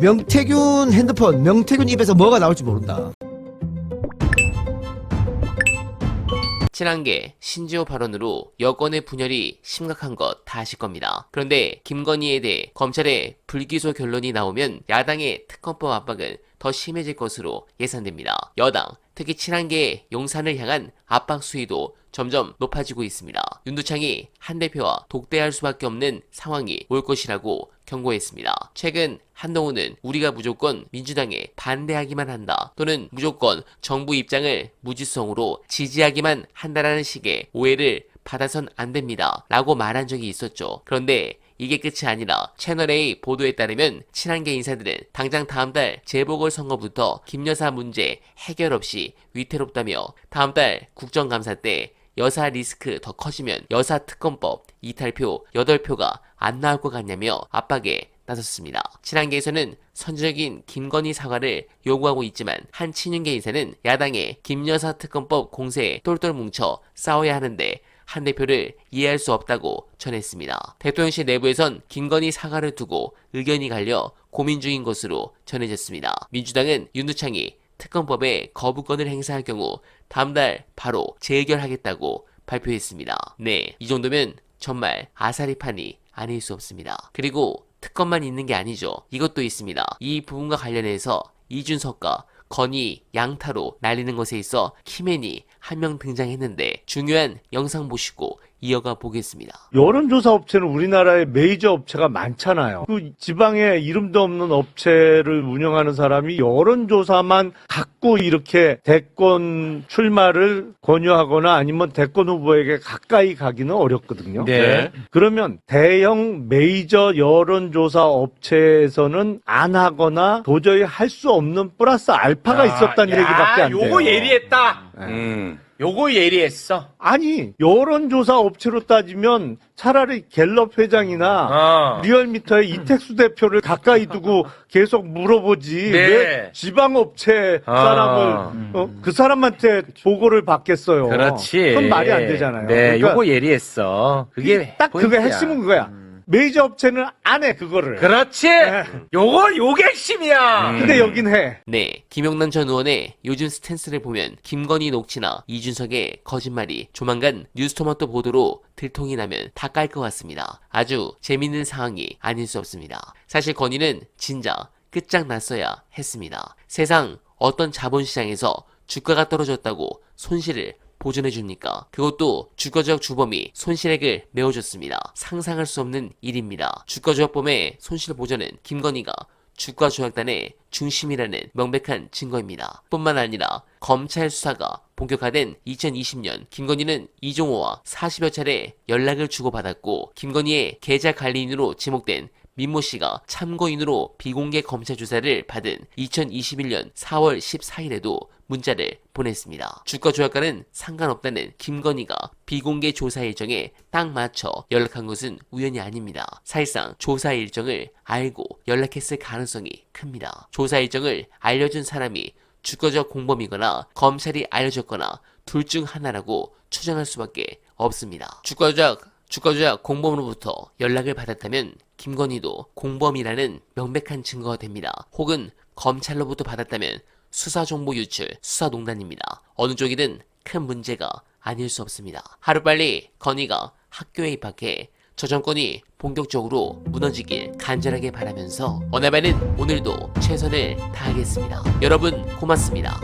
명태균 핸드폰, 명태균 입에서 뭐가 나올지 모른다. 친한계 신지호 발언으로 여권의 분열이 심각한 것 다 아실 겁니다. 그런데 김건희에 대해 검찰의 불기소 결론이 나오면 야당의 특검법 압박은 더 심해질 것으로 예상됩니다. 여당, 특히 친한계의 용산을 향한 압박 수위도 점점 높아지고 있습니다. 윤두창이 한 대표와 독대할 수밖에 없는 상황이 올 것이라고 경고했습니다. 최근 한동훈은 우리가 무조건 민주당에 반대하기만 한다 또는 무조건 정부 입장을 무지성으로 지지하기만 한다라는 식의 오해를 받아선 안 됩니다. 라고 말한 적이 있었죠. 그런데 이게 끝이 아니라 채널A 보도에 따르면 친한계 인사들은 당장 다음 달 재보궐선거부터 김여사 문제 해결 없이 위태롭다며 다음 달 국정감사 때 여사 리스크 더 커지면 여사 특검법 이탈표 8표가 안 나올 것 같냐며 압박에 나섰습니다. 친한계에서는 선제적인 김건희 사과를 요구하고 있지만 한 친윤계 인사는 야당의 김여사 특검법 공세에 똘똘 뭉쳐 싸워야 하는데 한 대표를 이해할 수 없다고 전했습니다. 대통령실 내부에선 김건희 사과를 두고 의견이 갈려 고민 중인 것으로 전해졌습니다. 민주당은 윤두창이 특검법에 거부권을 행사할 경우 다음 달 바로 재결하겠다고 발표했습니다. 네, 이 정도면 정말 아사리판이 아닐 수 없습니다. 그리고 특검만 있는 게 아니죠. 이것도 있습니다. 이 부분과 관련해서 이준석과 건이 양타로 날리는 것에 있어 키맨이 한 명 등장했는데 중요한 영상 보시고 이어가 보겠습니다. 여론조사 업체는 우리나라에 메이저 업체가 많잖아요. 그 지방에 이름도 없는 업체를 운영하는 사람이 여론조사만 갖고 이렇게 대권 출마를 권유하거나 아니면 대권 후보에게 가까이 가기는 어렵거든요. 네. 그러면 대형 메이저 여론조사 업체에서는 안 하거나 도저히 할 수 없는 플러스 알파가 있었다는 야, 얘기밖에 안 돼요. 요거 예리했다. 네. 요거 예리했어. 아니 여론조사 업체로 따지면 차라리 갤럽 회장이나 어. 리얼미터의 이택수 대표를 가까이 두고 계속 물어보지 네. 왜 지방 업체 아. 사람을 어, 그 사람한테 보고를 받겠어요. 그렇지. 그건 말이 안 되잖아요. 네, 그러니까 요거 예리했어. 그게 딱 그게 포인트야. 음. 핵심은 그거야. 메이저 업체는 안 해 그거를. 그렇지. 네. 요거 요게 핵심이야. 근데 여긴 해. 네, 김용남 전 의원의 요즘 스탠스를 보면 김건희 녹취나 이준석의 거짓말이 조만간 뉴스토마토 보도로 들통이 나면 다 깔 것 같습니다. 아주 재밌는 상황이 아닐 수 없습니다. 사실 건희는 진짜 끝장났어야 했습니다. 세상 어떤 자본시장에서 주가가 떨어졌다고 손실을 보존해 줍니까? 그것도 주가조작 주범이 손실액을 메워줬습니다. 상상할 수 없는 일입니다. 주가조작범의 손실 보전은 김건희가 주가조작단의 중심이라는 명백한 증거입니다. 뿐만 아니라 검찰 수사가 본격화된 2020년 김건희는 이종호와 40여 차례 연락을 주고받았고 김건희의 계좌 관리인으로 지목된 민모 씨가 참고인으로 비공개 검찰 조사를 받은 2021년 4월 14일에도 문자를 보냈습니다. 주가 조작과는 상관없다는 김건희가 비공개 조사 일정에 딱 맞춰 연락한 것은 우연이 아닙니다. 사실상 조사 일정을 알고 연락했을 가능성이 큽니다. 조사 일정을 알려준 사람이 주가적 공범이거나 검찰이 알려줬거나 둘 중 하나라고 추정할 수밖에 없습니다. 주가조작 주가조작 공범으로부터 연락을 받았다면 김건희도 공범이라는 명백한 증거가 됩니다. 혹은 검찰로부터 받았다면 수사정보 유출, 수사농단입니다. 어느 쪽이든 큰 문제가 아닐 수 없습니다. 하루빨리 건희가 학교에 입학해 저 정권이 본격적으로 무너지길 간절하게 바라면서 어나바는 오늘도 최선을 다하겠습니다. 여러분 고맙습니다.